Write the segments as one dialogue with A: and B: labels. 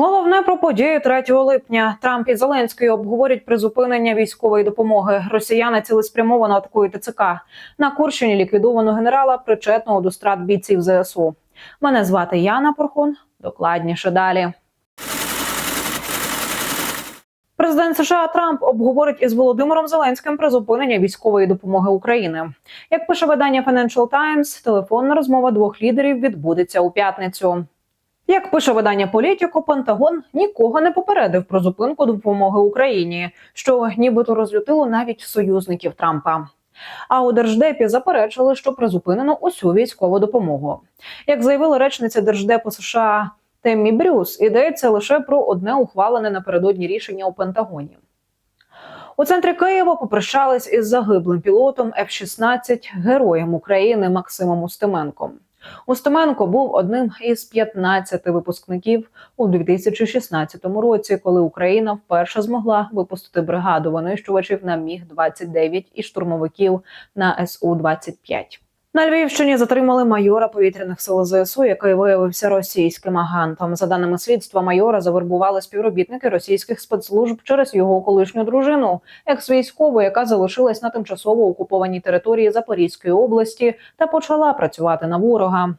A: Головне про події 3 липня. Трамп і Зеленський обговорять призупинення військової допомоги. Росіяни цілеспрямовано атакують ТЦК. На Курщині ліквідовано генерала, причетного до страт бійців ЗСУ. Мене звати Яна Порхун. Докладніше далі. Президент США Трамп обговорить із Володимиром Зеленським призупинення військової допомоги України. Як пише видання Financial Times, телефонна розмова двох лідерів відбудеться у п'ятницю. Як пише видання Політіко, Пентагон нікого не попередив про зупинку допомоги Україні, що нібито розлютило навіть союзників Трампа. А у держдепі заперечили, що призупинено усю військову допомогу. Як заявила речниця держдепу США Теммі Брюс, йдеться лише про одне ухвалене напередодні рішення у Пентагоні. У центрі Києва попрощались із загиблим пілотом F-16 героєм України Максимом Устименком. Устименко був одним із 15 випускників у 2016 році, коли Україна вперше змогла випустити бригаду винищувачів на міг 29 і штурмовиків на Су 25 на Львівщині затримали майора повітряних сил ЗСУ, який виявився російським агентом. За даними слідства, майора завербували співробітники російських спецслужб через його колишню дружину, екс-військову, яка залишилась на тимчасово окупованій території Запорізької області та почала працювати на ворога.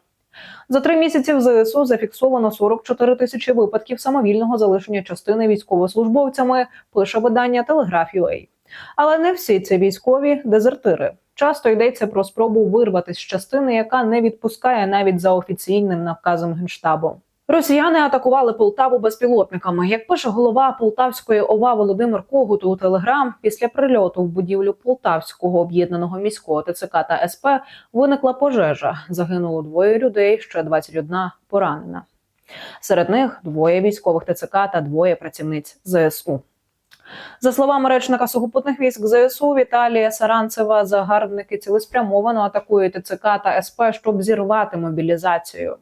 A: За три місяці в ЗСУ зафіксовано 44 тисячі випадків самовільного залишення частини військовослужбовцями. Пише видання Telegraph.ua. Але не всі ці військові дезертири. Часто йдеться про спробу вирватися з частини, яка не відпускає навіть за офіційним наказом генштабу. Росіяни атакували Полтаву безпілотниками. Як пише голова Полтавської ОВА Володимир Когут у Телеграм, після прильоту в будівлю Полтавського об'єднаного міського ТЦК та СП виникла пожежа. Загинуло двоє людей, ще 21 поранена. Серед них двоє військових ТЦК та двоє працівниць ЗСУ. За словами речника сухопутних військ ЗСУ Віталія Саранцева, загарбники цілеспрямовано атакують ТЦК та СП, щоб зірвати мобілізацію.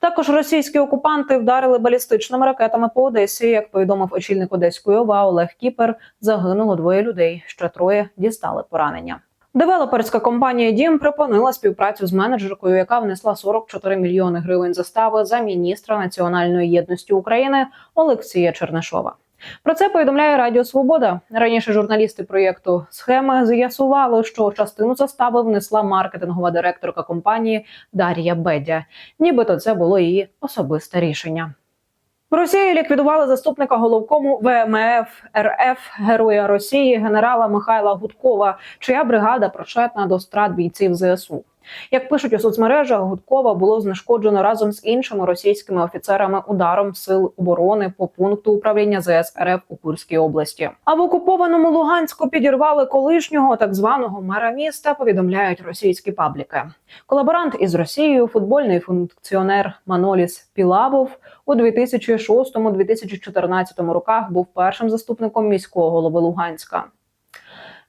A: Також російські окупанти вдарили балістичними ракетами по Одесі. Як повідомив очільник Одеської ОВА Олег Кіпер, загинуло двоє людей. Ще троє дістали поранення. Девелоперська компанія Дім припинила співпрацю з менеджеркою, яка внесла 44 мільйони гривень застави за міністра національної єдності України Олексія Чернишова. Про це повідомляє Радіо Свобода. Раніше журналісти проєкту схеми з'ясували, що частину застави внесла маркетингова директорка компанії Дар'я Бедя. Нібито це було її особисте рішення. В Росії ліквідували заступника головкому ВМФ РФ Героя Росії генерала Михайла Гудкова, чия бригада причетна до страт бійців ЗСУ. Як пишуть у соцмережах, Гудкова було знешкоджено разом з іншими російськими офіцерами ударом сил оборони по пункту управління ЗС РФ у Курській області. А в окупованому Луганську підірвали колишнього так званого мера міста. Повідомляють російські пабліки. Колаборант із Росією, футбольний функціонер Маноліс Пілавов у 2006-2014 роках був першим заступником міського голови Луганська.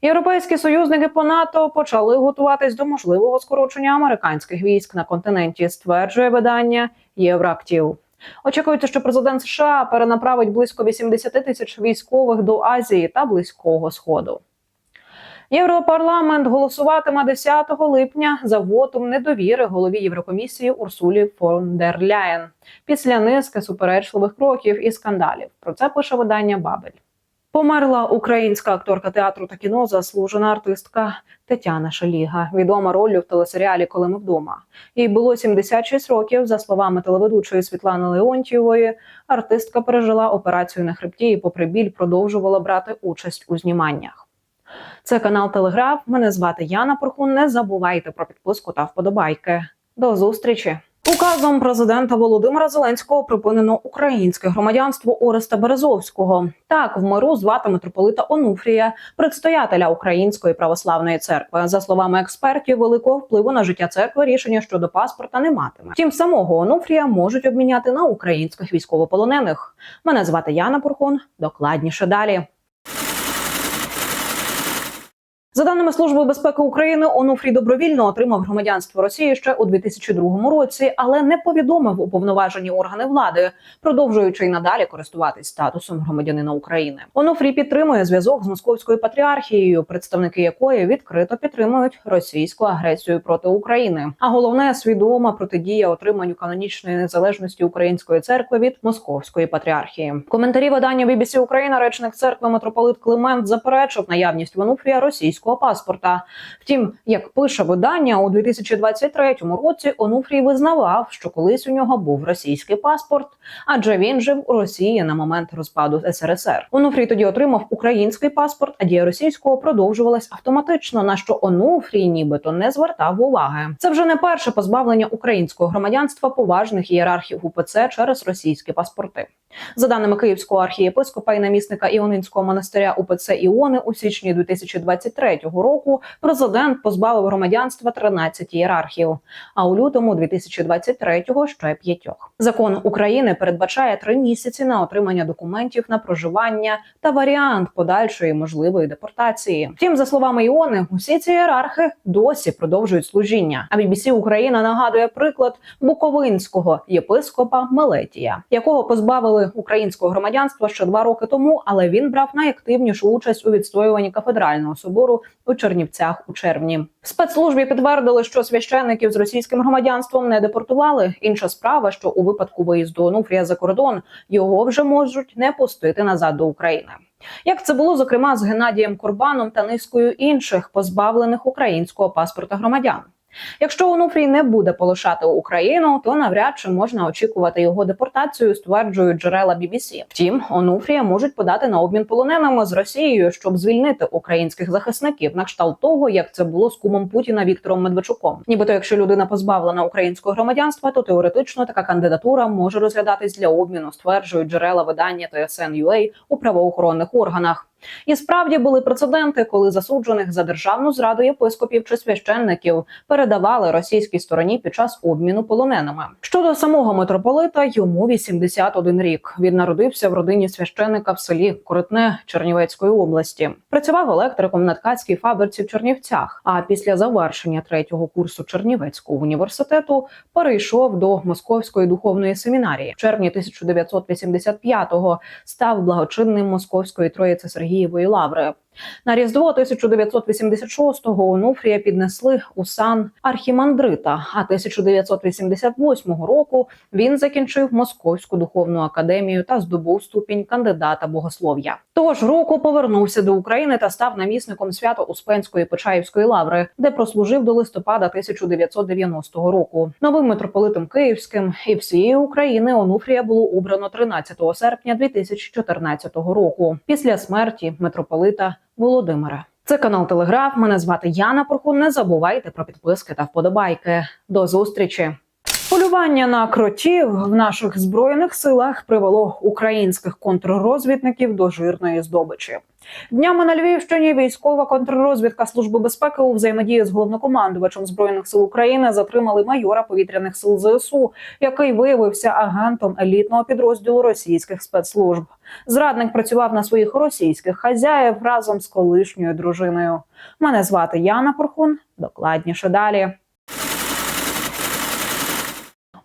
A: Європейські союзники по НАТО почали готуватись до можливого скорочення американських військ на континенті. Стверджує видання Євроактів. Очікується, що президент США перенаправить близько 80 тисяч військових до Азії та Близького Сходу. Європарламент голосуватиме 10 липня за вотом недовіри голові Єврокомісії Урсулі фон дер Ляєн після низки суперечливих кроків і скандалів. Про це пише видання Бабель. Померла українська акторка театру та кіно, заслужена артистка Тетяна Шаліга, відома ролью в телесеріалі Коли ми вдома. Їй було 76 років. За словами телеведучої Світлани Леонтьєвої, артистка пережила операцію на хребті і, попри біль, продовжувала брати участь у зніманнях. Це канал Телеграф. Мене звати Яна Порхун. Не забувайте про підписку та вподобайки. До зустрічі! Указом президента Володимира Зеленського припинено українське громадянство Ореста Березовського. Так в миру звати митрополита Онуфрія, предстоятеля Української православної церкви. За словами експертів, великого впливу на життя церкви рішення щодо паспорта не матиме. Втім, самого Онуфрія можуть обміняти на українських військовополонених. Мене звати Яна Пурхун. Докладніше далі. За даними Служби безпеки України, Онуфрій добровільно отримав громадянство Росії ще у 2002 році, але не повідомив уповноважені органи влади, продовжуючи й надалі користуватись статусом громадянина України. Онуфрій підтримує зв'язок з московською патріархією, представники якої відкрито підтримують російську агресію проти України. А головне свідома протидія отриманню канонічної незалежності української церкви від московської патріархії. Коментарі видання BBC Україна речник церкви митрополит Климент заперечив наявність в Онуфрія російського паспорта. Втім, як пише видання, у 2023 році Онуфрій визнавав, що колись у нього був російський паспорт, адже він жив у Росії на момент розпаду СРСР. Онуфрій тоді отримав український паспорт, а дія російського продовжувалась автоматично. На що Онуфрій нібито не звертав уваги. Це вже не перше позбавлення українського громадянства поважних ієрархів УПЦ через російські паспорти. За даними Київського архієпископа і намісника Іонинського монастиря УПЦ Іони у січні 2023 року президент позбавив громадянства 13 ієрархів, а у лютому 2023-го ще п'ятьох. Закон України передбачає три місяці на отримання документів на проживання та варіант подальшої можливої депортації. Втім, за словами Іони, усі ці ієрархи досі продовжують служіння. А BBC Україна нагадує приклад буковинського єпископа Мелетія, якого позбавили українського громадянства ще два роки тому, але він брав найактивнішу участь у відстоюванні кафедрального собору у Чернівцях у червні. В спецслужбі підтвердили, що священників з російським громадянством не депортували. Інша справа, що у випадку виїзду Онуфрія за кордон його вже можуть не пустити назад до України. Як це було зокрема з Геннадієм Курбаном та низкою інших позбавлених українського паспорта громадян. Якщо Онуфрій не буде полишати Україну, то навряд чи можна очікувати його депортацію, стверджують джерела BBC. Втім, Онуфрія можуть подати на обмін полоненими з Росією, щоб звільнити українських захисників, на кшталт того, як це було з кумом Путіна Віктором Медведчуком. Нібито, якщо людина позбавлена українського громадянства, то теоретично така кандидатура може розглядатись для обміну, стверджують джерела видання TSN.ua у правоохоронних органах. І справді були прецеденти, коли засуджених за державну зраду єпископів чи священників передавали російській стороні під час обміну полоненими. Щодо самого митрополита, йому 81 рік. Він народився в родині священника в селі Коротне Чернівецької області. Працював електриком на ткацькій фабриці в Чернівцях. А після завершення третього курсу Чернівецького університету перейшов до Московської духовної семінарії. В червні 1985-го став благочинним московської троїці Сергієвої лаври. На різдво 1986-го Онуфрія піднесли у сан архімандрита. А 1988 року він закінчив Московську духовну академію та здобув ступінь кандидата богослов'я. Того ж року повернувся до України та став намісником Свято-Успенської Почаївської лаври, де прослужив до листопада 1990 року. Новим митрополитом Київським і всієї України Онуфрія було обрано 13 серпня 2014 року. Після смерті митрополита Володимира. Це канал Телеграф. Мене звати Яна Порхун. Не забувайте про підписки та вподобайки. До зустрічі. Полювання на кротів в наших збройних силах привело українських контррозвідників до жирної здобичі. Днями на Львівщині військова контррозвідка Служби безпеки у взаємодії з головнокомандувачем збройних сил України затримали майора повітряних сил ЗСУ, який виявився агентом елітного підрозділу російських спецслужб. Зрадник працював на своїх російських хазяїв разом з колишньою дружиною. Мене звати Яна Порхун. Докладніше далі.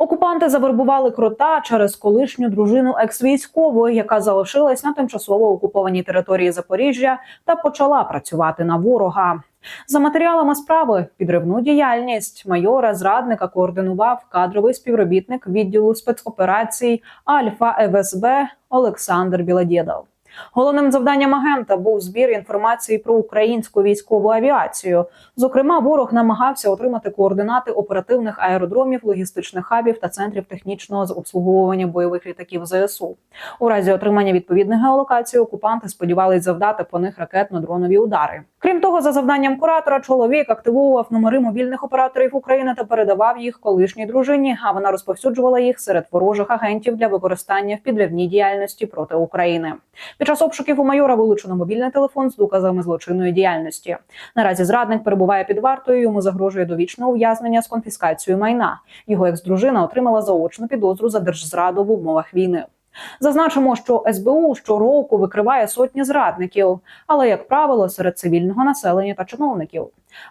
A: Окупанти завербували крота через колишню дружину екс-військової, яка залишилась на тимчасово окупованій території Запоріжжя та почала працювати на ворога. За матеріалами справи підривну діяльність майора зрадника координував кадровий співробітник відділу спецоперацій Альфа ФСБ Олександр Білодєдов. Головним завданням агента був збір інформації про українську військову авіацію. Зокрема, ворог намагався отримати координати оперативних аеродромів, логістичних хабів та центрів технічного обслуговування бойових літаків ЗСУ. У разі отримання відповідних геолокацій окупанти сподівались завдати по них ракетно-дронові удари. Крім того, за завданням куратора, чоловік активовував номери мобільних операторів України та передавав їх колишній дружині. А вона розповсюджувала їх серед ворожих агентів для використання в підривній діяльності проти України. Під час обшуків у майора вилучено мобільний телефон з доказами злочинної діяльності. Наразі зрадник перебуває під вартою. Йому загрожує довічне ув'язнення з конфіскацією майна. Його екс-дружина отримала заочну підозру за держзраду в умовах війни. Зазначимо, що СБУ щороку викриває сотні зрадників, але як правило серед цивільного населення та чиновників.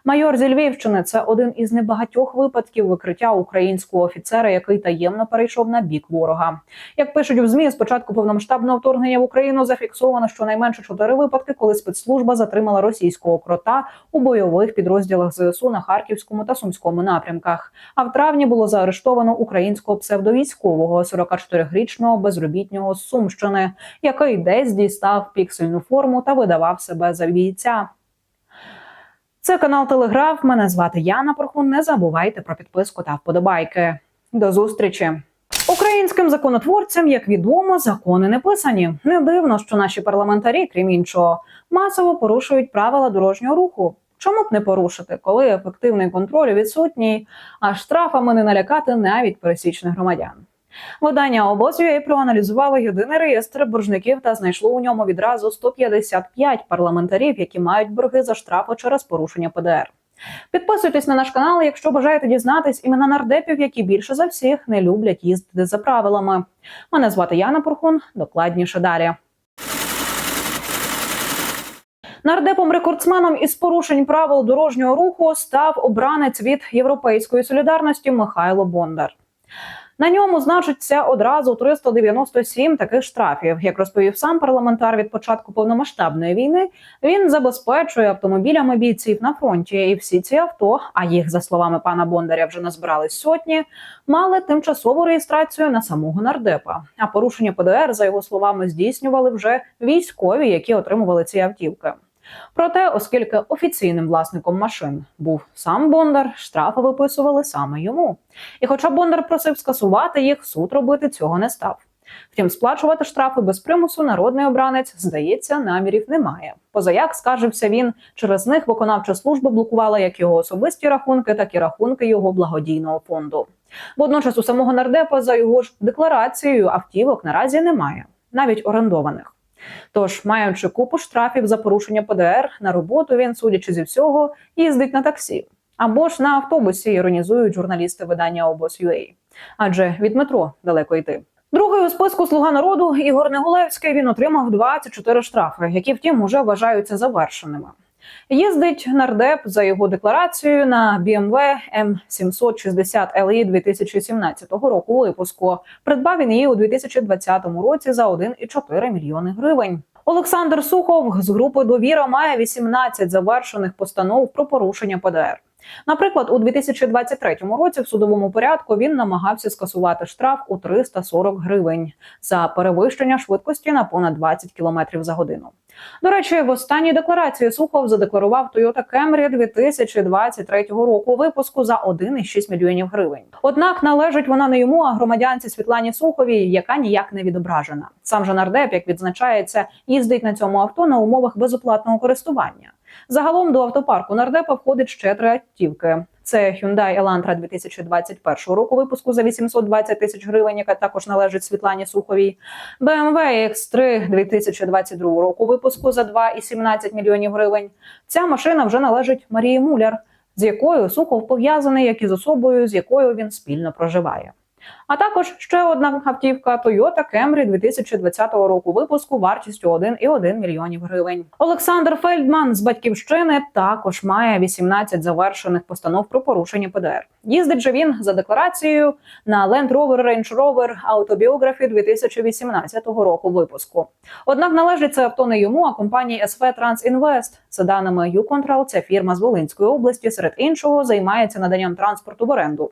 A: Майор зі Львівщини це один із небагатьох випадків викриття українського офіцера, який таємно перейшов на бік ворога. Як пишуть в змі, з початку повномасштабного вторгнення в Україну зафіксовано щонайменше чотири випадки, коли спецслужба затримала російського крота у бойових підрозділах ЗСУ на харківському та сумському напрямках. А в травні було заарештовано українського псевдовійськового 44-річного безробітнього з Сумщини, який десь дістав піксельну форму та видавав себе за бійця. Це канал Телеграф. Мене звати Яна Порхун. Не забувайте про підписку та вподобайки. До зустрічі. Українським законотворцям, як відомо, закони не писані. Не дивно, що наші парламентарі, крім іншого, масово порушують правила дорожнього руху. Чому б не порушити, коли ефективний контроль відсутній, а штрафами не налякати навіть пересічних громадян? Видання обоз.ua проаналізувало єдиний реєстр боржників та знайшло у ньому відразу 155 парламентарів, які мають борги за штрафи через порушення ПДР. Підписуйтесь на наш канал, якщо бажаєте дізнатись імена нардепів, які більше за всіх не люблять їздити за правилами. Мене звати Яна Порхун. Докладніше далі. Нардепом-рекордсменом із порушень правил дорожнього руху став обранець від Європейської солідарності Михайло Бондар. На ньому значиться одразу 397 таких штрафів. Як розповів сам парламентар від початку повномасштабної війни, він забезпечує автомобілями бійців на фронті. І всі ці авто, а їх за словами пана Бондаря вже назбирались сотні, мали тимчасову реєстрацію на самого нардепа. А порушення ПДР, за його словами, здійснювали вже військові, які отримували ці автівки. Проте, оскільки офіційним власником машин був сам Бондар, штрафи виписували саме йому. І хоча Бондар просив скасувати їх, суд робити цього не став. Втім, сплачувати штрафи без примусу народний обранець, здається, намірів немає. Позаяк скаржився він, через них виконавча служба блокувала як його особисті рахунки, так і рахунки його благодійного фонду. Водночас у самого нардепа за його ж декларацією автівок наразі немає, навіть орендованих. Тож, маючи купу штрафів за порушення ПДР, на роботу він, судячи зі всього, їздить на таксі. Або ж на автобусі іронізують журналісти видання обоз.ua. Адже від метро далеко йти. Другий у списку Слуга народу Ігор Негулевський він отримав 24 штрафи, які втім уже вважаються завершеними. Їздить нардеп за його декларацією на BMW M760 LE 2017 року випуску. Придбав він її у 2020 році за 1,4 мільйони гривень. Олександр Сухов з групи довіра має 18 завершених постанов про порушення ПДР. Наприклад, у 2023 році в судовому порядку він намагався скасувати штраф у 340 гривень за перевищення швидкості на понад 20 км за годину. До речі, в останній декларації Сухов задекларував Toyota Camry 2023 року випуску за 1,6 мільйонів гривень. Однак належить вона не йому, а громадянці Світлані Суховій, яка ніяк не відображена. Сам же нардеп, як відзначається, їздить на цьому авто на умовах безоплатного користування. Загалом до автопарку нардепа входить ще три автівки. Це Hyundai Elantra 2021 року випуску за 820 тисяч гривень, яка також належить Світлані Суховій. BMW X3 2022 року випуску за 2,17 мільйонів гривень. Ця машина вже належить Марії Муляр, з якою Сухов пов'язаний, як і з особою, з якою він спільно проживає. А також ще одна автівка Toyota Camry 2020 року випуску вартістю 1,1 мільйонів гривень. Олександр Фельдман з батьківщини також має 18 завершених постанов про порушення ПДР. Їздить же він за декларацією на Land Rover Range Rover Autobiography 2018 року випуску. Однак належить це авто не йому, а компанії SV Transinvest. За даними YouControl, ця фірма з Волинської області, серед іншого, займається наданням транспорту в оренду.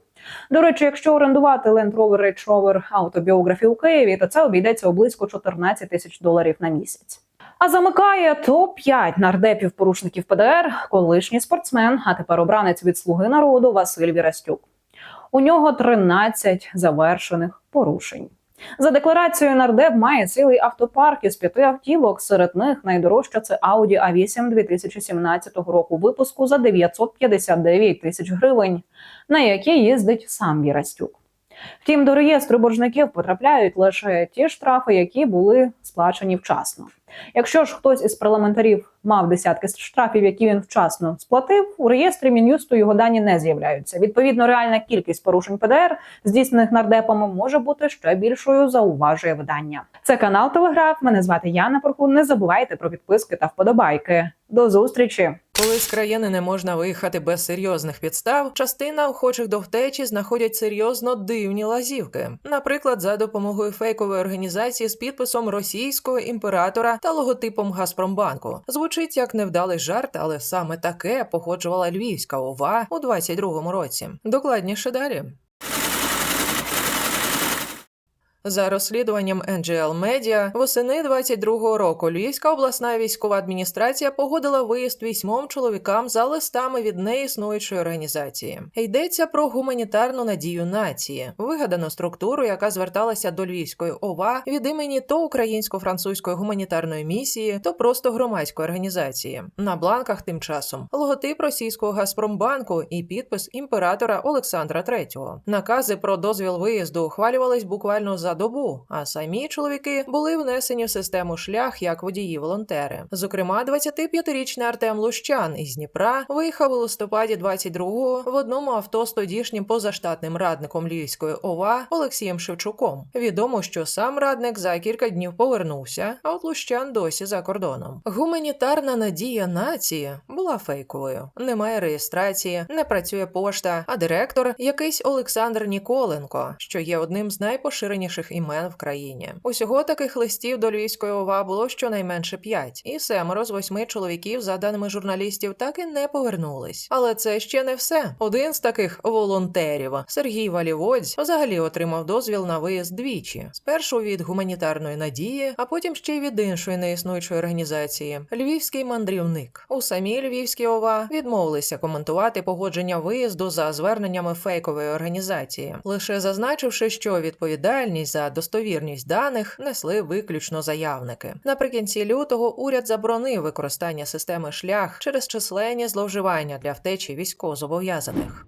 A: До речі, якщо орендувати Land Rover Range Rover Autobiography у Києві, то це обійдеться у близько 14 тисяч доларів на місяць. А замикає топ 5 нардепів порушників ПДР, колишній спортсмен, а тепер обранець від слуги народу Василь Вірастюк. У нього 13 завершених порушень. За декларацією нардеп має цілий автопарк із п'яти автівок. Серед них найдорожча це Audi A8 2017 року випуску за 959 тисяч гривень, на якій їздить сам Вірастюк. Втім, до реєстру боржників потрапляють лише ті штрафи, які були сплачені вчасно. Якщо ж хтось із парламентарів мав десятки штрафів, які він вчасно сплатив, у реєстрі мін'юсту його дані не з'являються. Відповідно, реальна кількість порушень ПДР, здійснених нардепами, може бути ще більшою. Зауважує видання. Це канал Телеграф. Мене звати Яна Порхун. Не забувайте про підписки та вподобайки. До зустрічі.
B: Коли з країни не можна виїхати без серйозних підстав, частина охочих до втечі знаходять серйозно дивні лазівки. Наприклад, за допомогою фейкової організації з підписом російського імператора та логотипом Газпромбанку. Звучить як невдалий жарт, але саме таке походжувала Львівська ОВА у 22-му році. Докладніше далі. За розслідуванням NGL Media, восени 22-го року Львівська обласна військова адміністрація погодила виїзд вісьмом чоловікам за листами від неіснуючої організації. Йдеться про гуманітарну надію нації, вигадану структуру, яка зверталася до Львівської ОВА від імені то українсько-французької гуманітарної місії, то просто громадської організації. На бланках тим часом логотип російського Газпромбанку і підпис імператора Олександра III. Накази про дозвіл виїзду ухвалювались буквально за добу, а самі чоловіки були внесені в систему шлях як водії-волонтери. Зокрема, 25-річний Артем Лущан із Дніпра виїхав у листопаді 22-го в одному авто з тодішнім позаштатним радником Львівської ОВА Олексієм Шевчуком. Відомо, що сам радник за кілька днів повернувся, а от Лущан досі за кордоном. Гуманітарна надія нації була фейковою. Немає реєстрації, не працює пошта, а директор якийсь Олександр Ніколенко, що є одним з найпоширеніших імен в країні. Усього таких листів до Львівської ОВА було щонайменше п'ять, і семеро з восьми чоловіків, за даними журналістів, так і не повернулись. Але це ще не все. Один з таких волонтерів, Сергій Валіводзь, взагалі отримав дозвіл на виїзд двічі: спершу від гуманітарної надії, а потім ще й від іншої неіснуючої організації Львівський мандрівник. У самій Львівській ОВА відмовилися коментувати погодження виїзду за зверненнями фейкової організації, лише зазначивши, що відповідальність за достовірність даних несли виключно заявники. Наприкінці лютого уряд заборонив використання системи шлях через численні зловживання для втечі військовозобов'язаних.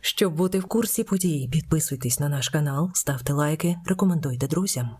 C: Щоб бути в курсі подій, підписуйтесь на наш канал, ставте лайки, рекомендуйте друзям.